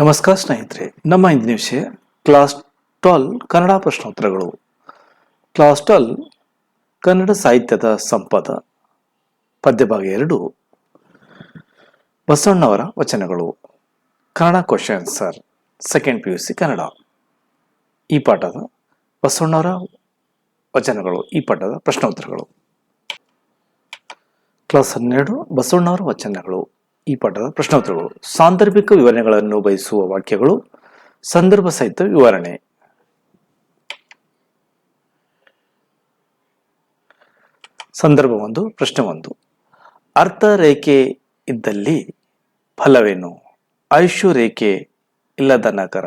ನಮಸ್ಕಾರ ಸ್ನೇಹಿತರೆ, ನಮ್ಮ ಇಂದಿನ ವಿಷಯ ಕ್ಲಾಸ್ ಟ್ವೆಲ್ ಕನ್ನಡ ಪ್ರಶ್ನೋತ್ತರಗಳು. ಕ್ಲಾಸ್ ಟ್ವೆಲ್ ಕನ್ನಡ ಸಾಹಿತ್ಯದ ಸಂಪದ. ಪದ್ಯಭಾಗ ಎರಡು. ಬಸವಣ್ಣವರ ವಚನಗಳು. Kannada question sir second P U C Kannada. ಈ ಪಾಠದ ಬಸವಣ್ಣವರ ವಚನಗಳು, ಈ ಪಾಠದ ಪ್ರಶ್ನೋತ್ತರಗಳು. ಕ್ಲಾಸ್ ಹನ್ನೆರಡು, ಬಸವಣ್ಣವರ ವಚನಗಳು. ಈ ಪಾಠದ ಪ್ರಶ್ನೋತ್ತರಗಳು. ಸಾಂದರ್ಭಿಕ ವಿವರಣೆಗಳನ್ನು ಬಯಸುವ ವಾಕ್ಯಗಳು. ಸಂದರ್ಭ ಸಹಿತ ವಿವರಣೆ. ಸಂದರ್ಭ ಒಂದು, ಪ್ರಶ್ನೆ ಒಂದು. ಅರ್ಥ ರೇಖೆ ಇದ್ದಲ್ಲಿ ಫಲವೇನು? ಆಯುಷ್ಯ ರೇಖೆ ಇಲ್ಲದ ನಗರ.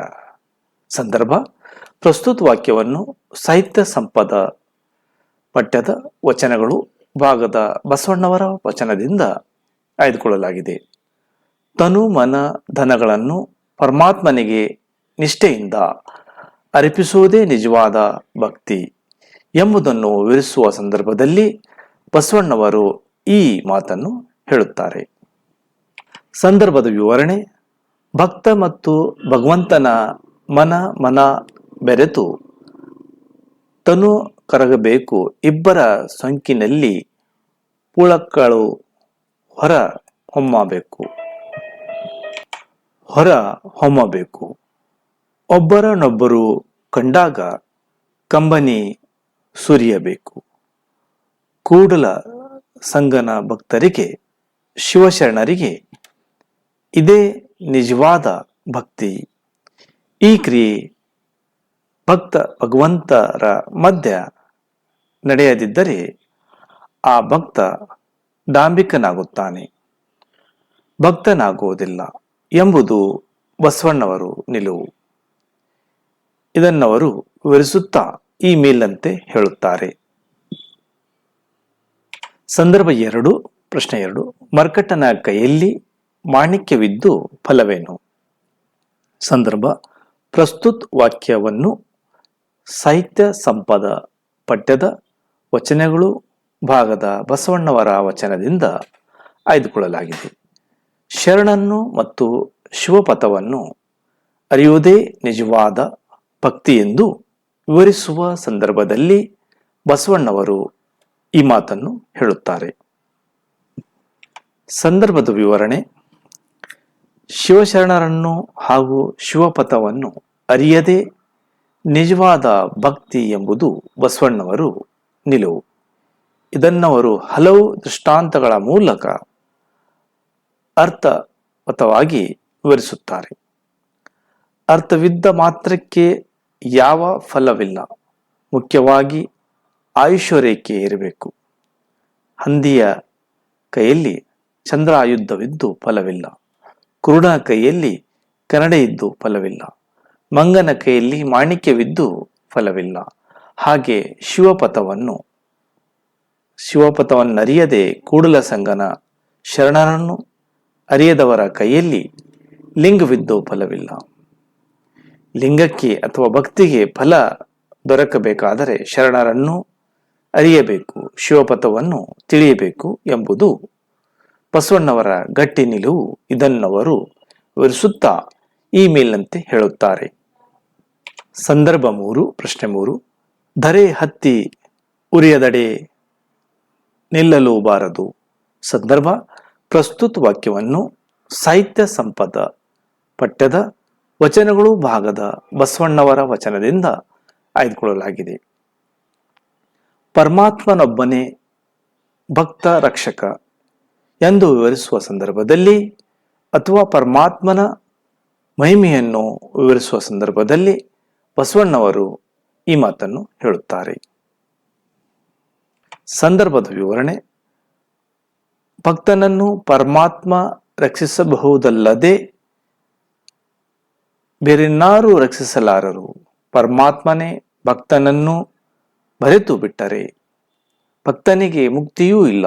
ಸಂದರ್ಭ, ಪ್ರಸ್ತುತ ವಾಕ್ಯವನ್ನು ಸಾಹಿತ್ಯ ಸಂಪದ ಪಠ್ಯದ ವಚನಗಳು, ಭಾಗದ ಬಸವಣ್ಣವರ ವಚನದಿಂದ ಆಯ್ದುಕೊಳ್ಳಲಾಗಿದೆ. ತನು ಮನ ಧನಗಳನ್ನು ಪರಮಾತ್ಮನಿಗೆ ನಿಷ್ಠೆಯಿಂದ ಅರ್ಪಿಸುವುದೇ ನಿಜವಾದ ಭಕ್ತಿ ಎಂಬುದನ್ನು ವಿವರಿಸುವ ಸಂದರ್ಭದಲ್ಲಿ ಬಸವಣ್ಣವರು ಈ ಮಾತನ್ನು ಹೇಳುತ್ತಾರೆ. ಸಂದರ್ಭದ ವಿವರಣೆ, ಭಕ್ತ ಮತ್ತು ಭಗವಂತನ ಮನ ಮನ ಬೆರೆತು ತನು ಕರಗಬೇಕು ಇಬ್ಬರ ಸೊಂಕಿನಲ್ಲಿ ಪುಳಕ್ಕಳು ಹೊರ ಹೊಮ್ಮಬೇಕು. ಹೊರ ಹೊಮ್ಮಬೇಕು. ಒಬ್ಬರನ್ನೊಬ್ಬರು ಕಂಡಾಗ ಕಂಬನಿ ಸುರಿಯಬೇಕು. ಕೂಡಲ ಸಂಗನ ಭಕ್ತರಿಗೆ, ಶಿವಶರಣರಿಗೆ ಇದೇ ನಿಜವಾದ ಭಕ್ತಿ. ಈ ಕ್ರಿಯೆ ಭಕ್ತ ಭಗವಂತರ ಮಧ್ಯ ನಡೆಯದಿದ್ದರೆ ಆ ಭಕ್ತ ಡಾಂಬಿಕನಾಗುತ್ತಾನೆ. ಭಕ್ತನಾಗುವುದಿಲ್ಲ. ಎಂಬುದು ಬಸವಣ್ಣವರು ನಿಲುವು. ಇದನ್ನವರು ವಿವರಿಸುತ್ತಾ ಈ ಮೇಲಂತೆ ಹೇಳುತ್ತಾರೆ. ಸಂದರ್ಭ ಎರಡು, ಪ್ರಶ್ನೆ ಎರಡು. ಮರ್ಕಟನ ಕೈಯಲ್ಲಿ ಮಾಣಿಕ್ಯವಿದ್ದು ಫಲವೇನು? ಸಂದರ್ಭ, ಪ್ರಸ್ತುತ ವಾಕ್ಯವನ್ನು ಸಾಹಿತ್ಯ ಸಂಪದ ಪಠ್ಯದ ವಚನಗಳು ಭಾಗದ ಬಸವಣ್ಣವರ ವಚನದಿಂದ ಆಯ್ದುಕೊಳ್ಳಲಾಗಿದೆ. ಶರಣನ್ನು ಮತ್ತು ಶಿವಪಥವನ್ನು ಅರಿಯುವುದೇ ನಿಜವಾದ ಭಕ್ತಿ ಎಂದು ವಿವರಿಸುವ ಸಂದರ್ಭದಲ್ಲಿ ಬಸವಣ್ಣವರು ಈ ಮಾತನ್ನು ಹೇಳುತ್ತಾರೆ. ಸಂದರ್ಭದ ವಿವರಣೆ. ಶಿವಶರಣರನ್ನು ಹಾಗೂ ಶಿವಪಥವನ್ನು ಅರಿಯದೆ ನಿಜವಾದ ಭಕ್ತಿ ಎಂಬುದು ಬಸವಣ್ಣವರು ನಿಲುವು. ಇದನ್ನವರು ಹಲವು ದೃಷ್ಟಾಂತಗಳ ಮೂಲಕ ಅರ್ಥವತವಾಗಿ ವಿವರಿಸುತ್ತಾರೆ. ಅರ್ಥವಿದ್ದ ಮಾತ್ರಕ್ಕೆ ಯಾವ ಫಲವಿಲ್ಲ. ಮುಖ್ಯವಾಗಿ ಆಯುಷ್ಯ ರೇಖೆ ಇರಬೇಕು. ಹಂದಿಯ ಕೈಯಲ್ಲಿ ಚಂದ್ರ ಆಯುಧವಿದ್ದು ಫಲವಿಲ್ಲ. ಕುರುಡ ಕೈಯಲ್ಲಿ ಕನ್ನಡ ಇದ್ದು ಫಲವಿಲ್ಲ. ಮಂಗನ ಕೈಯಲ್ಲಿ ಮಾಣಿಕ್ಯವಿದ್ದು ಫಲವಿಲ್ಲ. ಹಾಗೆ ಶಿವಪಥವನ್ನು, ಶಿವಪಥವನ್ನರಿಯದೆ ಕೂಡಲ ಸಂಗನ ಶರಣರನ್ನು ಅರಿಯದವರ ಕೈಯಲ್ಲಿ ಲಿಂಗವಿದ್ದು ಫಲವಿಲ್ಲ. ಲಿಂಗಕ್ಕೆ ಅಥವಾ ಭಕ್ತಿಗೆ ಫಲ ದೊರಕಬೇಕಾದರೆ ಶರಣರನ್ನು ಅರಿಯಬೇಕು, ಶಿವಪಥವನ್ನು ತಿಳಿಯಬೇಕು ಎಂಬುದು ಬಸವಣ್ಣವರ ಗಟ್ಟಿ ನಿಲುವು. ಇದನ್ನವರು ವಿವರಿಸುತ್ತಾ ಈ ಮೇಲಿನಂತೆ ಹೇಳುತ್ತಾರೆ. ಸಂದರ್ಭ ಮೂರು, ಪ್ರಶ್ನೆ ಮೂರು. ಧರೆ ಹತ್ತಿ ಉರಿಯದಡೆ ನಿಲ್ಲಲು ಬಾರದು ಸಂದರ್ಭ ಪ್ರಸ್ತುತ ವಾಕ್ಯವನ್ನು ಸಾಹಿತ್ಯ ಸಂಪದ ಪಠ್ಯದ ವಚನಗಳು ಭಾಗದ ಬಸವಣ್ಣವರ ವಚನದಿಂದ ಆಯ್ದುಕೊಳ್ಳಲಾಗಿದೆ. ಪರಮಾತ್ಮನೊಬ್ಬನೇ ಭಕ್ತ ರಕ್ಷಕ ಎಂದು ವಿವರಿಸುವ ಸಂದರ್ಭದಲ್ಲಿ ಅಥವಾ ಪರಮಾತ್ಮನ ಮಹಿಮೆಯನ್ನು ವಿವರಿಸುವ ಸಂದರ್ಭದಲ್ಲಿ ಬಸವಣ್ಣವರು ಈ ಮಾತನ್ನು ಹೇಳುತ್ತಾರೆ. ಸಂದರ್ಭದ ವಿವರಣೆ ಭಕ್ತನನ್ನು ಪರಮಾತ್ಮ ರಕ್ಷಿಸಬಹುದಲ್ಲದೆ ಬೇರೆನ್ನಾರು ರಕ್ಷಿಸಲಾರರು. ಪರಮಾತ್ಮನೇ ಭಕ್ತನನ್ನು ಬರೆತು ಬಿಟ್ಟರೆ ಭಕ್ತನಿಗೆ ಮುಕ್ತಿಯೂ ಇಲ್ಲ.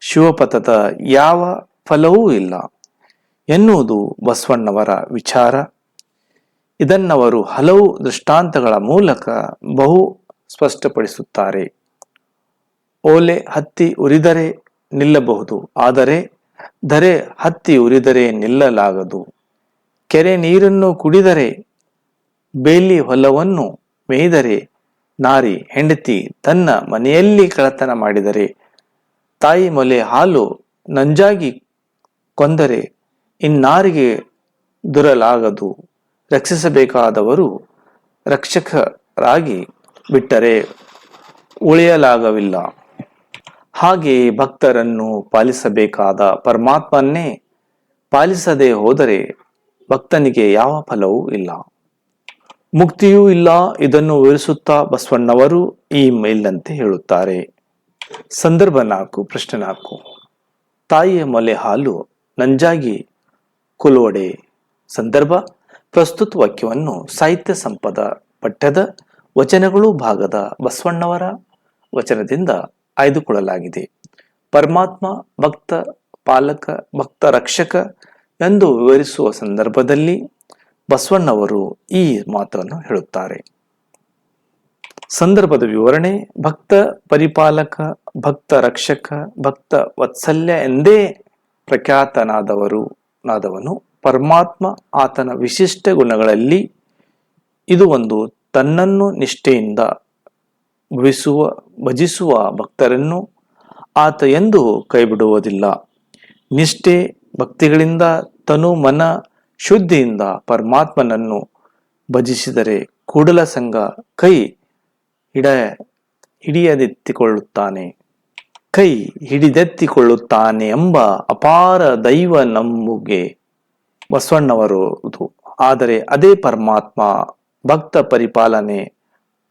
ಶಿವಪಥದ ಯಾವ ಫಲವೂ ಇಲ್ಲ ಎನ್ನುವುದು ಬಸವಣ್ಣವರ ವಿಚಾರ. ಇದನ್ನವರು ಹಲವು ದೃಷ್ಟಾಂತಗಳ ಮೂಲಕ ಬಹು ಸ್ಪಷ್ಟಪಡಿಸುತ್ತಾರೆ. ಓಲೆ ಹತ್ತಿ ಉರಿದರೆ ನಿಲ್ಲಬಹುದು. ಆದರೆ ಧರೆ ಹತ್ತಿ ಉರಿದರೆ ನಿಲ್ಲಲಾಗದು. ಕೆರೆ ನೀರನ್ನು ಕುಡಿದರೆ ಬೇಲಿ ಹೊಲವನ್ನು ಮೇಯ್ದರೆ ನಾರಿ ಹೆಂಡತಿ ತನ್ನ ಮನೆಯಲ್ಲಿ ಕಳತನ ಮಾಡಿದರೆ ತಾಯಿ ಮೊಲೆ ಹಾಲು ನಂಜಾಗಿ ಕೊಂದರೆ ಇನ್ನಾರಿಗೆ ದುರಲಾಗದು. ರಕ್ಷಿಸಬೇಕಾದವರು ರಕ್ಷಕರಾಗಿ ಬಿಟ್ಟರೆ ಉಳಿಯಲಾಗವಿಲ್ಲ. ಹಾಗೆಯೇ ಭಕ್ತರನ್ನು ಪಾಲಿಸಬೇಕಾದ ಪರಮಾತ್ಮನ್ನೇ ಪಾಲಿಸದೆ ಹೋದರೆ ಭಕ್ತನಿಗೆ ಯಾವ ಫಲವೂ ಇಲ್ಲ. ಮುಕ್ತಿಯೂ ಇಲ್ಲ, ಇದನ್ನು ವಿವರಿಸುತ್ತಾ ಬಸವಣ್ಣವರು ಈ ಮೇಲಿನಂತೆ ಹೇಳುತ್ತಾರೆ. ಸಂದರ್ಭ ನಾಲ್ಕು, ಪ್ರಶ್ನೆ ನಾಲ್ಕು. ತಾಯಿಯ ಮೊಲೆ ಹಾಲು ನಂಜಾಗಿ ಕುಲುವಡೆ. ಸಂದರ್ಭ, ಪ್ರಸ್ತುತ ವಾಕ್ಯವನ್ನು ಸಾಹಿತ್ಯ ಸಂಪದ ಪಠ್ಯದ ವಚನಗಳು ಭಾಗದ ಬಸವಣ್ಣವರ ವಚನದಿಂದ ಆಯ್ದುಕೊಳ್ಳಲಾಗಿದೆ. ಪರಮಾತ್ಮ ಭಕ್ತ, ಪಾಲಕ, ಭಕ್ತ ರಕ್ಷಕ ಎಂದು ವಿವರಿಸುವ ಸಂದರ್ಭದಲ್ಲಿ ಬಸವಣ್ಣವರು ಈ ಮಾತನ್ನು ಹೇಳುತ್ತಾರೆ. ಸಂದರ್ಭದ ವಿವರಣೆ, ಭಕ್ತ, ಪರಿಪಾಲಕ, ಭಕ್ತ ರಕ್ಷಕ, ಭಕ್ತ ವತ್ಸಲ್ಯ ಎಂದೇ ಪ್ರಖ್ಯಾತನಾದವರು, ನಾದವನು ಪರಮಾತ್ಮ ಆತನ ವಿಶಿಷ್ಟ ಗುಣಗಳಲ್ಲಿ ಇದು ಒಂದು ತನ್ನನ್ನು ನಿಷ್ಠೆಯಿಂದ ಭವಿಸುವ ಭಜಿಸುವ ಭಕ್ತರನ್ನು ಆತ ಎಂದು ಕೈಬಿಡುವುದಿಲ್ಲ. ನಿಷ್ಠೆ, ಭಕ್ತಿಗಳಿಂದ ತನು ಮನ ಶುದ್ಧಿಯಿಂದ ಪರಮಾತ್ಮನನ್ನು ಭಜಿಸಿದರೆ ಕೂಡಲ ಸಂಘ ಕೈ ಹಿಡ, ಹಿಡಿಯದೆತ್ತಿಕೊಳ್ಳುತ್ತಾನೆ. ಕೈ ಹಿಡಿದೆತ್ತಿಕೊಳ್ಳುತ್ತಾನೆ ಎಂಬ ಅಪಾರ ದೈವ ನಂಬುಗೆ ಬಸವಣ್ಣವರು ಆದರೆ ಅದೇ ಪರಮಾತ್ಮ ಭಕ್ತ ಪರಿಪಾಲನೆ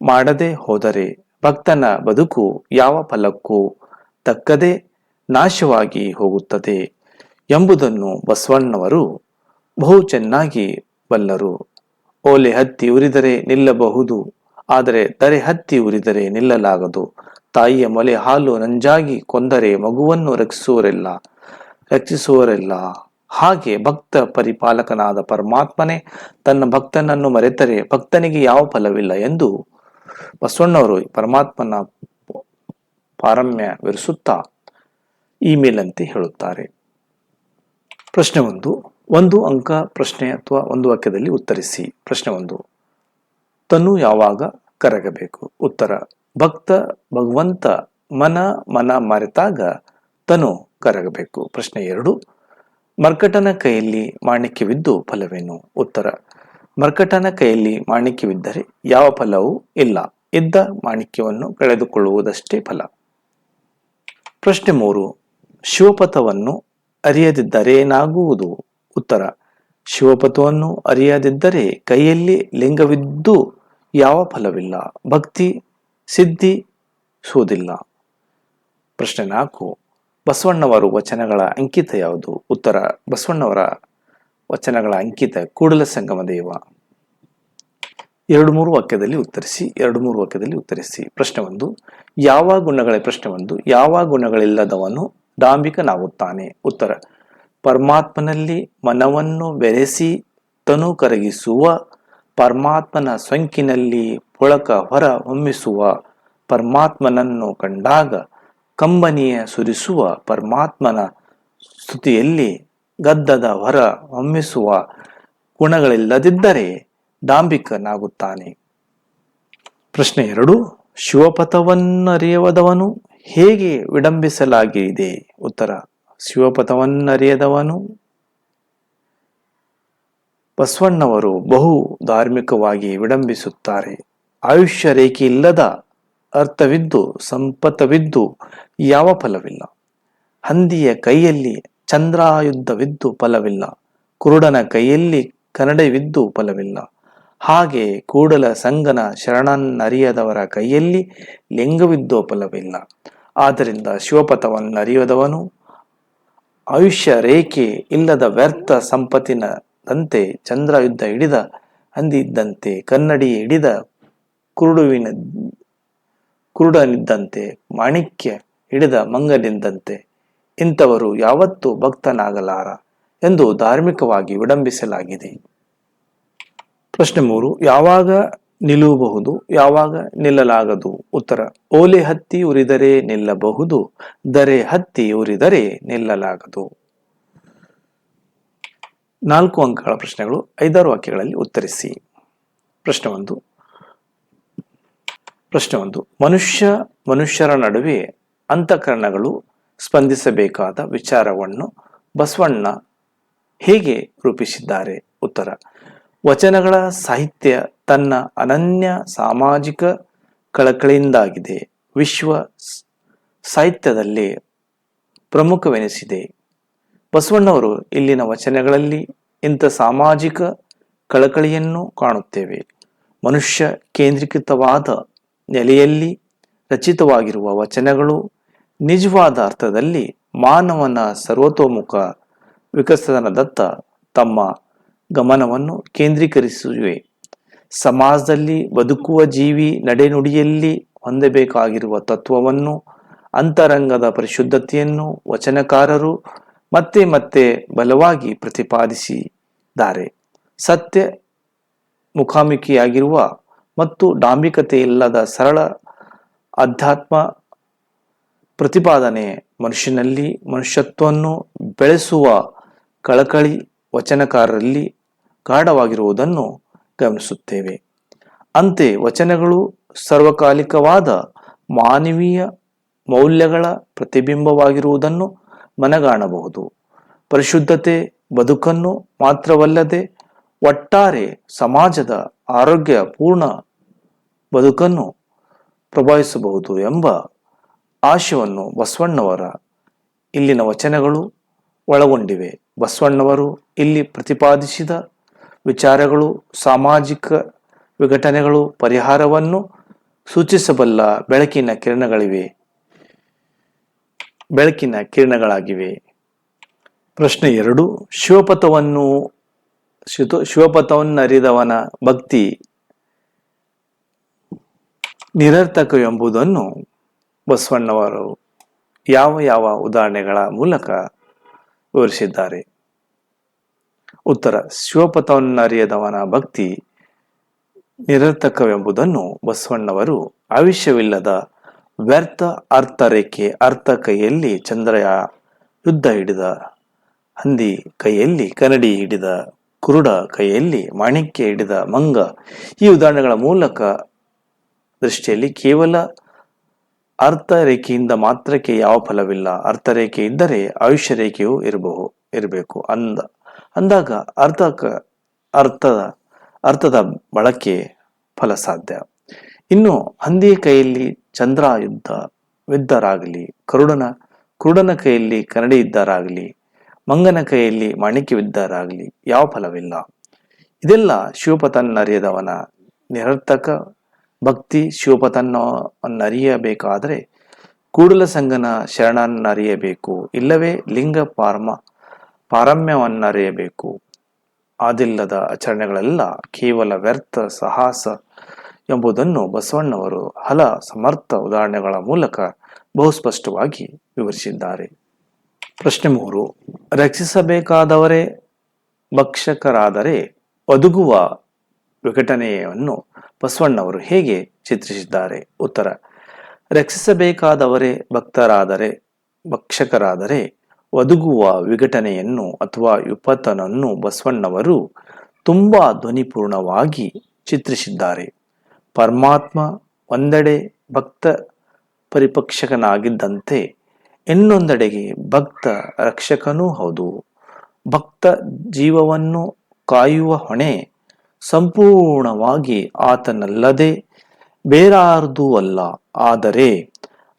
ಮಾಡದೆ ಹೋದರೆ ಭಕ್ತನ ಬದುಕು ಯಾವ ಫಲಕ್ಕೂ ತಕ್ಕದೆ ನಾಶವಾಗಿ ಹೋಗುತ್ತದೆ ಎಂಬುದನ್ನು ಬಸವಣ್ಣವರು ಬಹು ಚೆನ್ನಾಗಿ ಬಲ್ಲರು. ಓಲೆ ಹತ್ತಿ ಉರಿದರೆ ನಿಲ್ಲಬಹುದು, ಆದರೆ ತರೆ ಹತ್ತಿ ಉರಿದರೆ ನಿಲ್ಲಲಾಗದು. ತಾಯಿಯ ಮೊಲೆ ಹಾಲು ನಂಜಾಗಿ ಕೊಂದರೆ ಮಗುವನ್ನು ರಕ್ಷಿಸುವರೆಲ್ಲ ರಕ್ಷಿಸುವರೆಲ್ಲ. ಹಾಗೆ ಭಕ್ತ ಪರಿಪಾಲಕನಾದ ಪರಮಾತ್ಮನೇ ತನ್ನ ಭಕ್ತನನ್ನು ಮರೆತರೆ ಭಕ್ತನಿಗೆ ಯಾವ ಫಲವಿಲ್ಲ ಎಂದು ಬಸವಣ್ಣವರು ಪರಮಾತ್ಮನ ಪಾರಮ್ಯ ವಿರಿಸುತ್ತಾ ಈ ಮೇಲಂತೆ ಹೇಳುತ್ತಾರೆ. ಪ್ರಶ್ನೆ ಒಂದು ಒಂದು ಅಂಕ ಪ್ರಶ್ನೆ ಅಥವಾ ಒಂದು ವಾಕ್ಯದಲ್ಲಿ ಉತ್ತರಿಸಿ. ಪ್ರಶ್ನೆ ಒಂದು, ತನು ಯಾವಾಗ ಕರಗಬೇಕು? ಉತ್ತರ, ಭಕ್ತ ಭಗವಂತ ಮನ ಮನ ಮರೆತಾಗ ತನು ಕರಗಬೇಕು. ಪ್ರಶ್ನೆ ಎರಡು, ಮರ್ಕಟನ ಕೈಯಲ್ಲಿ ಮಾಣಿಕ್ಯವಿದ್ದು ಫಲವೇನು? ಉತ್ತರ, ಮರ್ಕಟನ ಕೈಯಲ್ಲಿ ಮಾಣಿಕ್ಯವಿದ್ದರೆ ಯಾವ ಫಲವೂ ಇಲ್ಲ. ಇದ್ದ ಮಾಣಿಕ್ಯವನ್ನು ಕಳೆದುಕೊಳ್ಳುವುದಷ್ಟೇ ಫಲ. ಪ್ರಶ್ನೆ ಮೂರು, ಶಿವಪಥವನ್ನು ಅರಿಯದಿದ್ದರೇನಾಗುವುದು ಉತ್ತರ, ಶಿವಪಥವನ್ನು ಅರಿಯದಿದ್ದರೆ ಕೈಯಲ್ಲಿ ಲಿಂಗವಿದ್ದು ಯಾವ ಫಲವಿಲ್ಲ, ಭಕ್ತಿ, ಸಿದ್ಧಿ ಸುವುದಿಲ್ಲ ಪ್ರಶ್ನೆ ನಾಲ್ಕು, ಬಸವಣ್ಣವರು ವಚನಗಳ ಅಂಕಿತ ಯಾವುದು? ಉತ್ತರ, ಬಸವಣ್ಣವರ ವಚನಗಳ ಅಂಕಿತ ಕೂಡಲ ಸಂಗಮ ದೇವ ಎರಡು ಮೂರು ವಾಕ್ಯದಲ್ಲಿ ಉತ್ತರಿಸಿ, ಎರಡು ಮೂರು ವಾಕ್ಯದಲ್ಲಿ ಉತ್ತರಿಸಿ. ಪ್ರಶ್ನೆ ಒಂದು, ಯಾವ ಗುಣಗಳ ಪ್ರಶ್ನೆ ಒಂದು, ಯಾವ ಗುಣಗಳಿಲ್ಲದವನು ಡಾಂಬಿಕನಾಗುತ್ತಾನೆ? ಉತ್ತರ, ಪರಮಾತ್ಮನಲ್ಲಿ ಮನವನ್ನು ಬೆರೆಸಿ ತನು ಕರಗಿಸುವ, ಪರಮಾತ್ಮನ ಸೊಂಕಿನಲ್ಲಿ ಪುಳಕ ಹೊರ ಹೊಮ್ಮಿಸುವ, ಪರಮಾತ್ಮನನ್ನು ಕಂಡಾಗ ಕಂಬನಿಯ ಸುರಿಸುವ, ಪರಮಾತ್ಮನ ಸ್ತುತಿಯಲ್ಲಿ ಗದ್ದದ ಹೊರ ಹೊಮ್ಮಿಸುವ ಗುಣಗಳಿಲ್ಲದಿದ್ದರೆ ಡಾಂಬಿಕನಾಗುತ್ತಾನೆ ಪ್ರಶ್ನೆ ಎರಡು, ಶಿವಪಥವನ್ನರಿಯದವನು ಹೇಗೆ ವಿಡಂಬಿಸಲಾಗಿದೆ? ಉತ್ತರ, ಶಿವಪಥವನ್ನರಿಯದವನು ಬಸವಣ್ಣವರು ಬಹು ಧಾರ್ಮಿಕವಾಗಿ ವಿಡಂಬಿಸುತ್ತಾರೆ. ಆಯುಷ್ಯ ರೇಖೆ ಇಲ್ಲದ ಅರ್ಥವಿದ್ದು ಸಂಪತವಿದ್ದು ಯಾವ ಫಲವಿಲ್ಲ. ಹಂದಿಯ ಕೈಯಲ್ಲಿ ಚಂದ್ರಾಯುದ್ಧವಿದ್ದು ಫಲವಿಲ್ಲ. ಕುರುಡನ ಕೈಯಲ್ಲಿ ಕನ್ನಡವಿದ್ದು ಫಲವಿಲ್ಲ. ಹಾಗೆ ಕೂಡಲ ಸಂಗನ ಶರಣನ್ನರಿಯದವರ ಕೈಯಲ್ಲಿ ಲಿಂಗವಿದ್ದೋಪಲವಿಲ್ಲ. ಆದ್ದರಿಂದ ಶಿವಪಥವನ್ನರಿಯದವನು ಆಯುಷ್ಯ ರೇಖೆ ಇಲ್ಲದ ವ್ಯರ್ಥ ಸಂಪತ್ತಿನದಂತೆ ಚಂದ್ರಯುದ್ಧ ಹಿಡಿದ, ಅಂದಿದ್ದಂತೆ ಕನ್ನಡಿ ಹಿಡಿದ, ಕುರುಡುವಿನ ಕುರುಡನಿದ್ದಂತೆ ಮಾಣಿಕ್ಯ ಹಿಡಿದ ಮಂಗನಿದ್ದಂತೆ ಇಂಥವರು ಯಾವತ್ತೂ ಭಕ್ತನಾಗಲಾರ ಎಂದು ಧಾರ್ಮಿಕವಾಗಿ ವಿಡಂಬಿಸಲಾಗಿದೆ. ಪ್ರಶ್ನೆ ಮೂರು, ಯಾವಾಗ ನಿಲ್ಲುಬಹುದು, ಯಾವಾಗ ನಿಲ್ಲಲಾಗದು? ಉತ್ತರ, ಓಲೆ ಹತ್ತಿ ಉರಿದರೆ ನಿಲ್ಲಬಹುದು, ದರೆ ಹತ್ತಿ ಉರಿದರೆ ನಿಲ್ಲಲಾಗದು. ನಾಲ್ಕು ಅಂಕಗಳ ಪ್ರಶ್ನೆಗಳು, ಐದಾರು ವಾಕ್ಯಗಳಲ್ಲಿ ಉತ್ತರಿಸಿ. ಪ್ರಶ್ನೆ ಒಂದು ಪ್ರಶ್ನೆ ಒಂದು, ಮನುಷ್ಯ, ಮನುಷ್ಯರ ನಡುವೆ ಅಂತಃಕರಣಗಳು ಸ್ಪಂದಿಸಬೇಕಾದ ವಿಚಾರವನ್ನು ಬಸವಣ್ಣ ಹೇಗೆ ರೂಪಿಸಿದ್ದಾರೆ? ಉತ್ತರ ವಚನಗಳ ಸಾಹಿತ್ಯ ತನ್ನ ಅನನ್ಯ ಸಾಮಾಜಿಕ ಕಳಕಳಿಯಿಂದಾಗಿದೆ. ವಿಶ್ವ ಸಾಹಿತ್ಯದಲ್ಲಿ ಪ್ರಮುಖವೆನಿಸಿದೆ. ಬಸವಣ್ಣವರು ಇಲ್ಲಿನ ವಚನಗಳಲ್ಲಿ ಇಂಥ ಸಾಮಾಜಿಕ ಕಳಕಳಿಯನ್ನು ಕಾಣುತ್ತೇವೆ. ಮನುಷ್ಯ ಕೇಂದ್ರೀಕೃತವಾದ ನೆಲೆಯಲ್ಲಿ ರಚಿತವಾಗಿರುವ ವಚನಗಳು ನಿಜವಾದ ಅರ್ಥದಲ್ಲಿ ಮಾನವನ ಸರ್ವತೋಮುಖ ವಿಕಸನದತ್ತ ತಮ್ಮ ಗಮನವನ್ನು ಕೇಂದ್ರೀಕರಿಸಿವೆ. ಸಮಾಜದಲ್ಲಿ ಬದುಕುವ ಜೀವಿ ನಡೆನುಡಿಯಲ್ಲಿ ಹೊಂದಬೇಕಾಗಿರುವ ತತ್ವವನ್ನು, ಅಂತರಂಗದ ಪರಿಶುದ್ಧತೆಯನ್ನು ವಚನಕಾರರು ಮತ್ತೆ ಮತ್ತೆ ಬಲವಾಗಿ ಪ್ರತಿಪಾದಿಸಿದ್ದಾರೆ. ಸತ್ಯ ಮುಖಾಮುಖಿಯಾಗಿರುವ ಮತ್ತು ಡಾಂಬಿಕತೆ ಇಲ್ಲದ ಸರಳ ಅಧ್ಯಾತ್ಮ ಪ್ರತಿಪಾದನೆ ಮನುಷ್ಯನಲ್ಲಿ ಮನುಷ್ಯತ್ವವನ್ನು ಬೆಳೆಸುವ ಕಳಕಳಿ ವಚನಕಾರರಲ್ಲಿ ಗಾಢವಾಗಿರುವುದನ್ನು ಗಮನಿಸುತ್ತೇವೆ. ಅಂತೆ ವಚನಗಳು ಸರ್ವಕಾಲಿಕವಾದ ಮಾನವೀಯ ಮೌಲ್ಯಗಳ ಪ್ರತಿಬಿಂಬವಾಗಿರುವುದನ್ನು ಮನಗಾಣಬಹುದು. ಪರಿಶುದ್ಧತೆ ಬದುಕನ್ನು ಮಾತ್ರವಲ್ಲದೆ ಒಟ್ಟಾರೆ ಸಮಾಜದ ಆರೋಗ್ಯ ಪೂರ್ಣ ಬದುಕನ್ನು ಪ್ರಭಾವಿಸಬಹುದು ಎಂಬ ಆಶಯವನ್ನು ಬಸವಣ್ಣವರ ಇಲ್ಲಿನ ವಚನಗಳು ಒಳಗೊಂಡಿವೆ. ಬಸವಣ್ಣವರು ಇಲ್ಲಿ ಪ್ರತಿಪಾದಿಸಿದ ವಿಚಾರಗಳು, ಸಾಮಾಜಿಕ ವಿಘಟನೆಗಳು, ಪರಿಹಾರವನ್ನು ಸೂಚಿಸಬಲ್ಲ ಬೆಳಕಿನ ಕಿರಣಗಳಿವೆ. ಬೆಳಕಿನ ಕಿರಣಗಳಾಗಿವೆ. ಪ್ರಶ್ನೆ ಎರಡು, ಶಿವಪಥವನ್ನು ಶಿವಪಥವನ್ನು ಅರಿದವನ ಭಕ್ತಿ ನಿರರ್ಥಕವೆಂಬುದನ್ನು ಬಸವಣ್ಣವರು ಯಾವ ಯಾವ ಉದಾಹರಣೆಗಳ ಮೂಲಕ ವಿವರಿಸಿದ್ದಾರೆ? ಉತ್ತರ, ಶಿವಪಥವನ್ನರಿಯದವನ ಭಕ್ತಿ ನಿರರ್ಥಕವೆಂಬುದನ್ನು ಬಸವಣ್ಣವರು ಆವಿಷ್ಯವಿಲ್ಲದ ವ್ಯರ್ಥ ಅರ್ಥ ರೇಖೆ ಅರ್ಥ ಕೈಯಲ್ಲಿ ಚಂದ್ರಯ ಯುದ್ಧ ಹಿಡಿದ, ಹಂದಿ ಕೈಯಲ್ಲಿ ಕನ್ನಡಿ ಹಿಡಿದ, ಕುರುಡ ಕೈಯಲ್ಲಿ ಮಾಣಿಕ್ಯ ಹಿಡಿದ ಮಂಗ ಈ ಉದಾಹರಣೆಗಳ ಮೂಲಕ ದೃಷ್ಟಿಯಲ್ಲಿ ಕೇವಲ ಅರ್ಥ ರೇಖೆಯಿಂದ ಮಾತ್ರಕ್ಕೆ ಯಾವ ಫಲವಿಲ್ಲ. ಅರ್ಥ ರೇಖೆ ಇದ್ದರೆ ಆಯುಷ್ಯ ರೇಖೆಯು ಇರಬಹುದು, ಇರಬೇಕು ಅಂದ ಅಂದಾಗ ಅರ್ಥಕ ಅರ್ಥದ ಅರ್ಥದ ಬಳಕೆ ಫಲ ಸಾಧ್ಯ. ಇನ್ನು ಹಂದಿಯ ಕೈಯಲ್ಲಿ ಚಂದ್ರ ಯುದ್ಧ ವಿದ್ದರಾಗಲಿ ಕರುಡನ ಕುರುಡನ ಕೈಯಲ್ಲಿ ಕನ್ನಡಿ ಇದ್ದರಾಗಲಿ ಮಂಗನ ಕೈಯಲ್ಲಿ ಮಾಣಿಕ್ಯವಿದ್ದರಾಗಲಿ ಯಾವ ಫಲವಿಲ್ಲ. ಇದೆಲ್ಲ ಶಿವಪತನ್ನರಿಯದವನ ನಿರರ್ಥಕ ಭಕ್ತಿ ಶಿವಪತನ್ನರಿಯಬೇಕಾದರೆ ಕೂಡಲ ಸಂಗನ ಶರಣನ್ನರಿಯಬೇಕು. ಇಲ್ಲವೇ ಲಿಂಗ ಪಾರಮ ಪಾರಮ್ಯವನ್ನರಿಯಬೇಕು. ಆದಿಲ್ಲದ ಆಚರಣೆಗಳೆಲ್ಲ ಕೇವಲ ವ್ಯರ್ಥ ಸಾಹಸ ಎಂಬುದನ್ನು ಬಸವಣ್ಣವರು ಹಲ ಸಮರ್ಥ ಉದಾಹರಣೆಗಳ ಮೂಲಕ ಬಹುಸ್ಪಷ್ಟವಾಗಿ ವಿವರಿಸಿದ್ದಾರೆ. ಪ್ರಶ್ನೆ ಮೂರು, ರಕ್ಷಿಸಬೇಕಾದವರೇ? ಭಕ್ಷಕರಾದರೆ ಒದಗುವ ವಿಘಟನೆಯನ್ನು ಬಸವಣ್ಣವರು ಹೇಗೆ ಚಿತ್ರಿಸಿದ್ದಾರೆ? ಉತ್ತರ, ರಕ್ಷಿಸಬೇಕಾದವರೇ ಭಕ್ತರಾದರೆ, ಭಕ್ಷಕರಾದರೆ ಒದಗುವ ವಿಘಟನೆಯನ್ನು ಅಥವಾ ವಿಪತ್ತನನ್ನು ಬಸವಣ್ಣವರು ತುಂಬ ಧ್ವನಿಪೂರ್ಣವಾಗಿ ಚಿತ್ರಿಸಿದ್ದಾರೆ. ಪರಮಾತ್ಮ ಒಂದೆಡೆ ಭಕ್ತ ಪರಿಪಕ್ಷಕನಾಗಿದ್ದಂತೆ ಇನ್ನೊಂದೆಡೆಗೆ ಭಕ್ತ ರಕ್ಷಕನೂ ಹೌದು. ಭಕ್ತ ಜೀವವನ್ನು ಕಾಯುವ ಹೊಣೆ ಸಂಪೂರ್ಣವಾಗಿ ಆತನಲ್ಲದೆ ಬೇರಾರ್ದೂ ಅಲ್ಲ. ಆದರೆ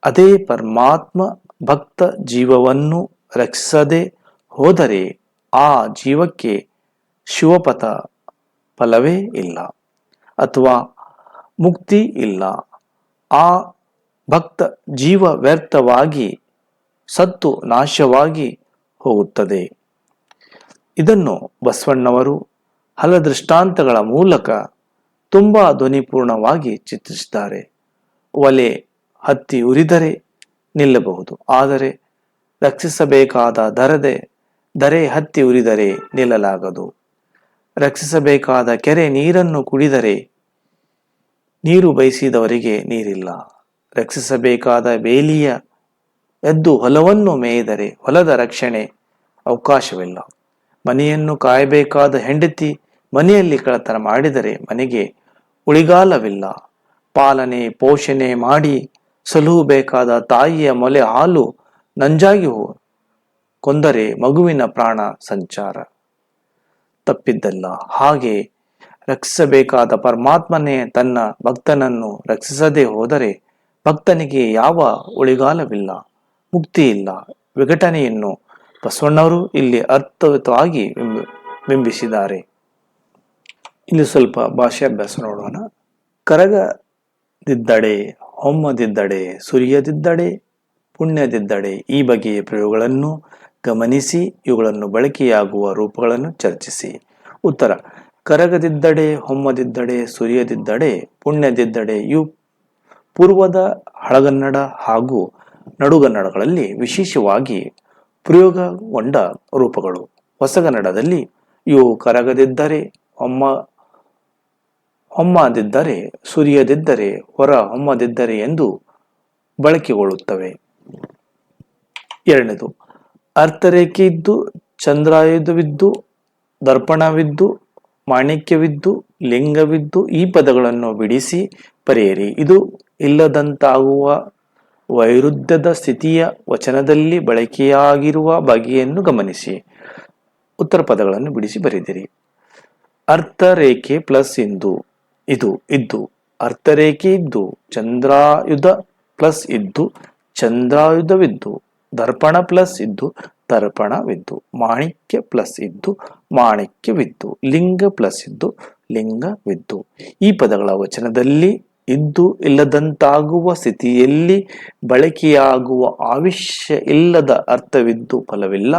ಅದೇ ಪರಮಾತ್ಮ ಭಕ್ತ ಜೀವವನ್ನು ರಕ್ಷಿಸದೆ ಹೋದರೆ ಆ ಜೀವಕ್ಕೆ ಶಿವಪಥ ಫಲವೇ ಇಲ್ಲ ಅಥವಾ ಮುಕ್ತಿ ಇಲ್ಲ. ಆ ಭಕ್ತ ಜೀವ ವ್ಯರ್ಥವಾಗಿ, ಸತ್ತು ನಾಶವಾಗಿ ಹೋಗುತ್ತದೆ. ಇದನ್ನು ಬಸವಣ್ಣವರು ಹಲ ದೃಷ್ಟಾಂತಗಳ ಮೂಲಕ ತುಂಬ ಧ್ವನಿಪೂರ್ಣವಾಗಿ ಚಿತ್ರಿಸಿದ್ದಾರೆ. ಒಲೆ ಹತ್ತಿ ಉರಿದರೆ ನಿಲ್ಲಬಹುದು, ಆದರೆ ರಕ್ಷಿಸಬೇಕಾದ ದರದೆ, ದರೆ ಹತ್ತಿ ಉರಿದರೆ ನಿಲ್ಲಲಾಗದು. ರಕ್ಷಿಸಬೇಕಾದ ಕೆರೆ ನೀರನ್ನು ಕುಡಿದರೆ ನೀರು ಬಯಸಿದವರಿಗೆ ನೀರಿಲ್ಲ. ರಕ್ಷಿಸಬೇಕಾದ ಬೇಲಿಯ ಎದ್ದು ಹೊಲವನ್ನು ಮೇಯಿದರೆ ಹೊಲದ ರಕ್ಷಣೆ ಅವಕಾಶವಿಲ್ಲ. ಮನೆಯನ್ನು ಕಾಯಬೇಕಾದ ಹೆಂಡತಿ ಮನೆಯಲ್ಲಿ ಕಳತನ ಮಾಡಿದರೆ ಮನೆಗೆ ಉಳಿಗಾಲವಿಲ್ಲ. ಪಾಲನೆ, ಪೋಷಣೆ ಮಾಡಿ ಸಲುಹಬೇಕಾದ ತಾಯಿಯ ಮೊಲೆ ಹಾಲು ನಂಜಾಗಿ ಹೋ ಕೊಂದರೆ ಮಗುವಿನ ಪ್ರಾಣ ಸಂಚಾರ. ತಪ್ಪಿದ್ದಲ್ಲ, ಹಾಗೆ ರಕ್ಷಿಸಬೇಕಾದ ಪರಮಾತ್ಮನೇ ತನ್ನ ಭಕ್ತನನ್ನು ರಕ್ಷಿಸದೆ ಹೋದರೆ ಭಕ್ತನಿಗೆ ಯಾವ ಉಳಿಗಾಲವಿಲ್ಲ ಮುಕ್ತಿ ಇಲ್ಲ ವಿಘಟನೆಯನ್ನು ಬಸವಣ್ಣವರು ಇಲ್ಲಿ ಅರ್ಥಯುತವಾಗಿ ಬಿಂಬ- ಬಿಂಬಿಸಿದ್ದಾರೆ. ಇಲ್ಲಿ ಸ್ವಲ್ಪ ಭಾಷಾಭ್ಯಾಸ ನೋಡೋಣ. ಕರಗದಿದ್ದಡೆ, ಹೊಮ್ಮದಿದ್ದಡೆ, ಸುರಿಯದಿದ್ದಡೆ ಪುಣ್ಯದಿದ್ದಡೆ ಈ ಬಗೆಯ ಪ್ರಯೋಗಗಳನ್ನು ಗಮನಿಸಿ, ಇವುಗಳನ್ನು ಬಳಕೆಯಾಗುವ ರೂಪಗಳನ್ನು ಚರ್ಚಿಸಿ. ಉತ್ತರ ಕರಗದಿದ್ದಡೆ ಹೊಮ್ಮದಿದ್ದಡೆ ಸುರಿಯದಿದ್ದಡೆ ಪುಣ್ಯದಿದ್ದಡೆ ಇವು ಪೂರ್ವದ ಹಳಗನ್ನಡ ಹಾಗೂ ನಡುಗನ್ನಡಗಳಲ್ಲಿ ವಿಶೇಷವಾಗಿ ಪ್ರಯೋಗಗೊಂಡ ರೂಪಗಳು. ಹೊಸಗನ್ನಡದಲ್ಲಿ ಇವು ಕರಗದಿದ್ದರೆ ಹೊಮ್ಮ ಹೊಮ್ಮದಿದ್ದರೆ ಸುರಿಯದಿದ್ದರೆ ಹೊರ ಹೊಮ್ಮದಿದ್ದರೆ ಎಂದು ಬಳಕೆಗೊಳ್ಳುತ್ತವೆ. ಎರಡನೇದು, ಅರ್ಥರೇಖೆ ಇದ್ದು, ಚಂದ್ರಾಯುಧವಿದ್ದು, ದರ್ಪಣವಿದ್ದು, ಮಾಣಿಕ್ಯವಿದ್ದು, ಲಿಂಗವಿದ್ದು ಈ ಪದಗಳನ್ನು ಬಿಡಿಸಿ ಬರೆಯಿರಿ. ಇದು ಇಲ್ಲದಂತಾಗುವ ವೈರುಧ್ಯದ ಸ್ಥಿತಿಯ ವಚನದಲ್ಲಿ ಬಳಕೆಯಾಗಿರುವ ಬಗೆಯನ್ನು ಗಮನಿಸಿ. ಉತ್ತರ ಪದಗಳನ್ನು ಬಿಡಿಸಿ ಬರೆದಿರಿ. ಅರ್ಥರೇಖೆ ಪ್ಲಸ್ ಇಂದು, ಇದು ಇದ್ದು. ಅರ್ಥರೇಖೆ ಇದ್ದು, ಚಂದ್ರಾಯುಧ ಪ್ಲಸ್ ಇದ್ದು, ಚಂದ್ರಾಯುಧವಿದ್ದು. ದರ್ಪಣ ಪ್ಲಸ್ ಇದ್ದು ದರ್ಪಣವಿದ್ದು, ಮಾಣಿಕ್ಯ ಪ್ಲಸ್ ಇದ್ದು ಮಾಣಿಕ್ಯವಿದ್ದು, ಲಿಂಗ ಪ್ಲಸ್ ಇದ್ದು ಲಿಂಗವಿದ್ದು. ಈ ಪದಗಳ ವಚನದಲ್ಲಿ ಇದ್ದು ಇಲ್ಲದಂತಾಗುವ ಸ್ಥಿತಿಯಲ್ಲಿ ಬಳಕೆಯಾಗುವ ಆವಿಷ್ಯ ಇಲ್ಲದ ಅರ್ಥವಿದ್ದು ಫಲವಿಲ್ಲ.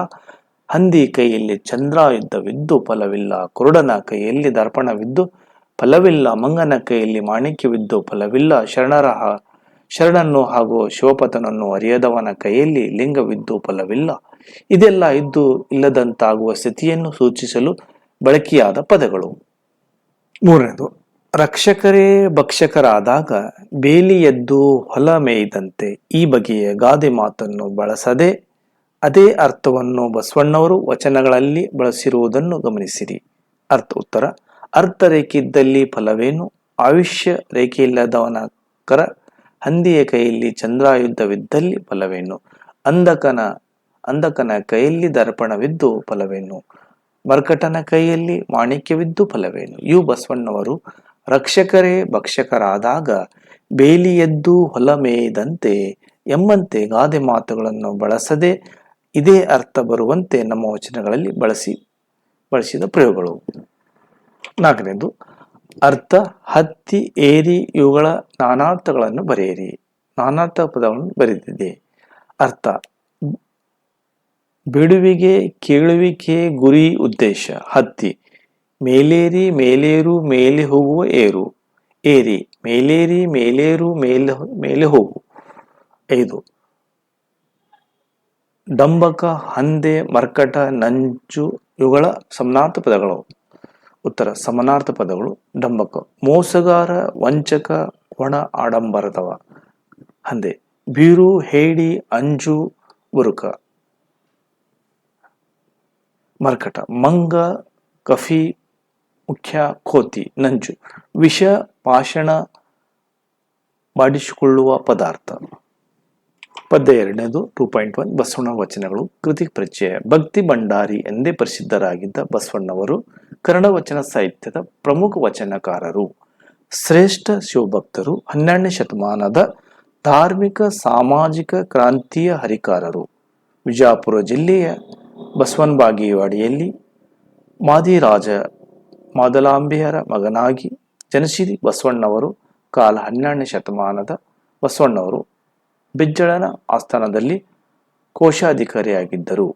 ಹಂದಿ ಕೈಯಲ್ಲಿ ಚಂದ್ರಾಯುಧವಿದ್ದು ಫಲವಿಲ್ಲ. ಕುರುಡನ ಕೈಯಲ್ಲಿ ದರ್ಪಣವಿದ್ದು ಫಲವಿಲ್ಲ. ಮಂಗನ ಕೈಯಲ್ಲಿ ಮಾಣಿಕ್ಯವಿದ್ದು ಫಲವಿಲ್ಲ. ಶರಣರ ಶರಣನ್ನು ಹಾಗೂ ಶಿವಪತನನ್ನು ಅರಿಯದವನ ಕೈಯಲ್ಲಿ ಲಿಂಗವಿದ್ದು ಫಲವಿಲ್ಲ ಇದೆಲ್ಲ ಇದ್ದು ಇಲ್ಲದಂತಾಗುವ ಸ್ಥಿತಿಯನ್ನು ಸೂಚಿಸಲು ಬಳಕೆಯಾದ ಪದಗಳು. ಮೂರನೇದು, ರಕ್ಷಕರೇ ಭಕ್ಷಕರಾದಾಗ ಬೇಲಿ ಎದ್ದು ಹೊಲ ಮೇಯ್ದಂತೆ ಈ ಬಗೆಯ ಗಾದೆ ಮಾತನ್ನು ಬಳಸದೆ ಅದೇ ಅರ್ಥವನ್ನು ಬಸವಣ್ಣವರು ವಚನಗಳಲ್ಲಿ ಬಳಸಿರುವುದನ್ನು ಗಮನಿಸಿರಿ. ಅರ್ಥ ಉತ್ತರ, ಅರ್ಥ ರೇಖೆ ಇದ್ದಲ್ಲಿ ಫಲವೇನು? ಆಯುಷ್ಯ ರೇಖೆಯಿಲ್ಲದವನ ಕರ ಹಂದಿಯ ಕೈಯಲ್ಲಿ ಚಂದ್ರಾಯುದ್ಧವಿದ್ದಲ್ಲಿ ಫಲವೇನು? ಅಂಧಕನ ಅಂಧಕನ ಕೈಯಲ್ಲಿ ದರ್ಪಣವಿದ್ದು ಫಲವೇನು? ಮರ್ಕಟನ ಕೈಯಲ್ಲಿ ಮಾಣಿಕ್ಯವಿದ್ದು ಫಲವೇನು? ಯು ಬಸವಣ್ಣವರು, ರಕ್ಷಕರೇ ಭಕ್ಷಕರಾದಾಗ ಬೇಲಿ ಎದ್ದು ಹೊಲ ಮೇಯ್ದಂತೆ ಎಂಬಂತೆ ಗಾದೆ ಮಾತುಗಳನ್ನು ಬಳಸದೆ ಇದೇ ಅರ್ಥ ಬರುವಂತೆ ನಮ್ಮ ವಚನಗಳಲ್ಲಿ ಬಳಸಿ, ಬಳಸಿದ ಪ್ರಯೋಗಗಳು. ನಾಲ್ಕನೇದು ಅರ್ಥ, ಹತ್ತಿ, ಏರಿ, ಇವುಗಳ ನಾನಾರ್ಥಗಳನ್ನು ಬರೆಯಿರಿ. ನಾನಾರ್ಥ ಪದವನ್ನು ಬರೆದಿದೆ. ಅರ್ಥ, ಬಿಡುವಿಗೆ, ಕೇಳುವಿಕೆ, ಗುರಿ, ಉದ್ದೇಶ. ಹತ್ತಿ, ಮೇಲೇರಿ, ಮೇಲೇರು, ಮೇಲೆ ಹೋಗುವ ಏರು. ಏರಿ, ಮೇಲೇರಿ, ಮೇಲೇರು, ಮೇಲೆ ಮೇಲೆ ಹೋಗು. ಐದು, ಡಂಬಕ, ಹಂದೆ, ಮರ್ಕಟ ನಂಜು ಇವುಗಳ ಸಮನಾರ್ಥ ಪದಗಳು. ಉತ್ತರ, ಸಮನಾರ್ಥ ಪದಗಳು, ಡಂಬಕ. ಮೋಸಗಾರ, ವಂಚಕ, ಒಣ ಆಡಂಬರದವ. ಹಂದೆ, ಬೀರು, ಹೇಡಿ, ಅಂಜು ಬುರುಕ ಮರ್ಕಟ, ಮಂಗ, ಕಫಿ, ಮುಖ್ಯ, ಕೋತಿ, ನಂಜು. ವಿಷ, ಪಾಷಣ, ಬಾಡಿಸಿಕೊಳ್ಳುವ ಪದಾರ್ಥ. ಪದ್ಯ ಎರಡನೇದು ಟೂ ಪಾಯಿಂಟ್ ಒನ್ ಬಸವಣ್ಣ ವಚನಗಳು. ಕೃತಿ ಪರಿಚಯ. ಭಕ್ತಿ ಭಂಡಾರಿ ಎಂದೇ ಪ್ರಸಿದ್ಧರಾಗಿದ್ದ ಬಸವಣ್ಣವರು ಕನ್ನಡ ವಚನ ಸಾಹಿತ್ಯದ ಪ್ರಮುಖ ವಚನಕಾರರು. ಶ್ರೇಷ್ಠ ಶಿವಭಕ್ತರು. ಹನ್ನೆರಡನೇ ಶತಮಾನದ ಧಾರ್ಮಿಕ, ಸಾಮಾಜಿಕ, ಕ್ರಾಂತಿಯ ಹರಿಕಾರರು. ವಿಜಯಪುರ ಜಿಲ್ಲೆಯ ಬಸವನ ಬಾಗೇವಾಡಿಯಲ್ಲಿ ಮಾದಿರಾಜ ಮಾದಲಾಂಬಿಯರ ಮಗನಾಗಿ ಜನಶಿರಿ ಬಸವಣ್ಣವರು ಕಾಲ ಹನ್ನೆರಡನೇ ಶತಮಾನದ ಬಸವಣ್ಣವರು ಬಿಜ್ಜಳನ ಆಸ್ಥಾನದಲ್ಲಿ ಕೋಶಾಧಿಕಾರಿಯಾಗಿದ್ದರು.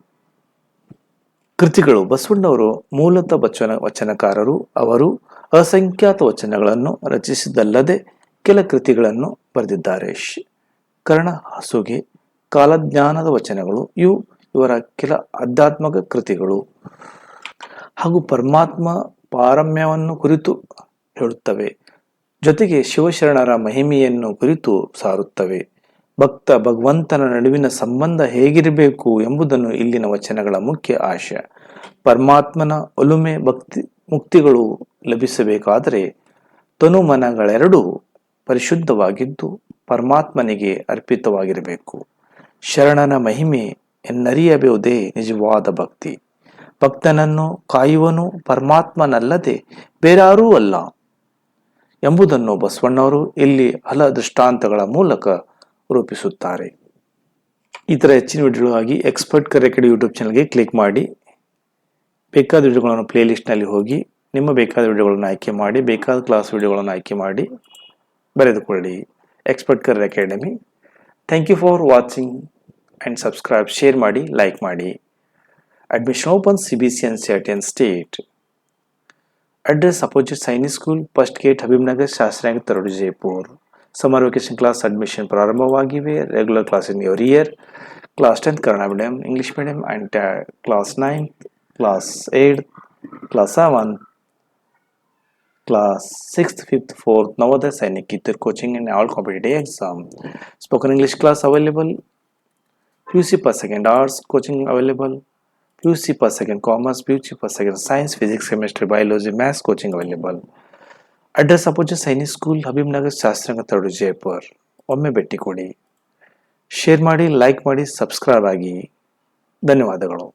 ಕೃತಿಗಳು ಬಸವಣ್ಣವರು ಮೂಲತಃ ವಚನ ವಚನಕಾರರು, ಅವರು ಅಸಂಖ್ಯಾತ ವಚನಗಳನ್ನು ರಚಿಸಿದಲ್ಲದೆ ಕೆಲ ಕೃತಿಗಳನ್ನು ಬರೆದಿದ್ದಾರೆ. ಕರ್ಣ, ಹಸುಗೆ, ಕಾಲಜ್ಞಾನದ ವಚನಗಳು, ಇವು ಇವರ ಕೆಲ ಆಧ್ಯಾತ್ಮಕ ಕೃತಿಗಳು. ಹಾಗೂ ಪರಮಾತ್ಮ ಪಾರಮ್ಯವನ್ನು ಕುರಿತು ಹೇಳುತ್ತವೆ. ಜೊತೆಗೆ ಶಿವಶರಣರ ಮಹಿಮೆಯನ್ನು ಕುರಿತು ಸಾರುತ್ತವೆ. ಭಕ್ತ ಭಗವಂತನ ನಡುವಿನ ಸಂಬಂಧ ಹೇಗಿರಬೇಕು ಎಂಬುದನ್ನು ಇಲ್ಲಿನ ವಚನಗಳ ಮುಖ್ಯ ಆಶಯ. ಪರಮಾತ್ಮನ ಒಲುಮೆ ಭಕ್ತಿ ಮುಕ್ತಿಗಳು ಲಭಿಸಬೇಕಾದರೆ ತನುಮನಗಳೆರಡೂ ಪರಿಶುದ್ಧವಾಗಿದ್ದು ಪರಮಾತ್ಮನಿಗೆ ಅರ್ಪಿತವಾಗಿರಬೇಕು. ಶರಣನ ಮಹಿಮೆ ಎನ್ನರಿಯಬಹುದೇ ನಿಜವಾದ ಭಕ್ತಿ. ಭಕ್ತನನ್ನು ಕಾಯುವನು ಪರಮಾತ್ಮನಲ್ಲದೆ ಬೇರಾರೂ ಅಲ್ಲ. ಎಂಬುದನ್ನು ಬಸವಣ್ಣವರು ಇಲ್ಲಿ ಹಲ ದೃಷ್ಟಾಂತಗಳ ಮೂಲಕ ರೂಪಿಸುತ್ತಾರೆ. ಈ ಥರ ಹೆಚ್ಚಿನ ವಿಡಿಯೋಗಾಗಿ ಎಕ್ಸ್ಪರ್ಟ್ ಕರೆಕಡೆ ಯೂಟ್ಯೂಬ್ ಚಾನಲ್ಗೆ ಕ್ಲಿಕ್ ಮಾಡಿ. ಬೇಕಾದ ವಿಡಿಯೋಗಳನ್ನು ಪ್ಲೇಲಿಸ್ಟ್ನಲ್ಲಿ ಹೋಗಿ, ನಿಮ್ಮ ಬೇಕಾದ ವಿಡಿಯೋಗಳನ್ನು ಆಯ್ಕೆ ಮಾಡಿ, ಬೇಕಾದ ಕ್ಲಾಸ್ ವಿಡಿಯೋಗಳನ್ನು ಆಯ್ಕೆ ಮಾಡಿ ಬರೆದುಕೊಳ್ಳಿ. ಎಕ್ಸ್ಪರ್ಟ್ ಕರ್ academy thank you for watching and subscribe share ಮಾಡಿ ಲೈಕ್ ಮಾಡಿ. Admission open C B C N C R T N state address opposite Sainik school first gate Habibnagar ಶಾಸ್ತ್ರಾಂಗ ತರಡು Jaipur summer vacation class admission ಪ್ರಾರಂಭವಾಗಿವೆ regular class in your year class tenth Kannada medium English medium and class ninth class eight class seven class 6th 5th 4th navodaya sainik Kitir coaching and all competitive exam spoken english class available puc per second arts coaching available puc per second commerce puc per second science physics chemistry biology maths coaching available address opposite Sainik school Habibnagar ಶಾಸ್ತ್ರಂಗ ತರಡು ಜೈಪುರ್ ಒಮ್ಮೆ ಭೇಟಿ ಕೊಡಿ. Share ಮಾಡಿ, like ಮಾಡಿ, subscribe ಆಗಿ. ಧನ್ಯವಾದಗಳು.